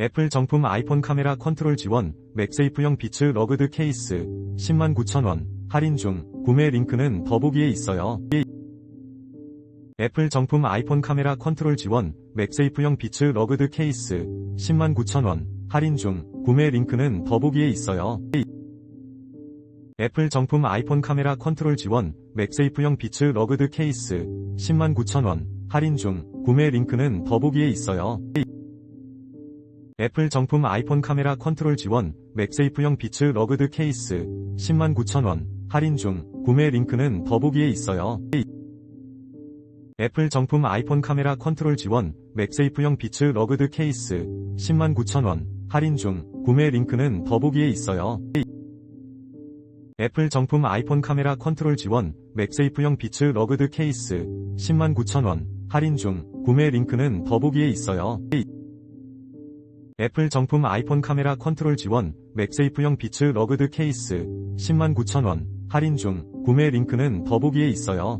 애플 정품 아이폰 카메라 컨트롤 지원, 맥세이프형 비츠 러그드 케이스, 109,000원, 할인 중, 구매 링크는 더보기에 있어요. 애플 정품 아이폰 카메라 컨트롤 지원, 맥세이프형 비츠 러그드 케이스, 109,000원, 할인 중, 구매 링크는 더보기에 있어요. 애플 정품 아이폰 카메라 컨트롤 지원, 맥세이프형 비츠 러그드 케이스, 109,000원, 할인 중, 구매 링크는 더보기에 있어요. 애플 정품 아이폰 카메라 컨트롤 지원, 맥세이프형 비츠 러그드 케이스, 109,000원, 할인 중, 구매 링크는 더보기에 있어요. 애플 정품 아이폰 카메라 컨트롤 지원, 맥세이프형 비츠 러그드 케이스, 109,000원, 할인 중, 구매 링크는 더보기에 있어요. 애플 정품 아이폰 카메라 컨트롤 지원, 맥세이프형 비츠 러그드 케이스, 109,000원, 할인 중, 구매 링크는 더보기에 있어요. 애플 정품 아이폰 카메라 컨트롤 지원, 맥세이프형 비츠 러그드 케이스, 109,000원, 할인 중, 구매 링크는 더보기에 있어요.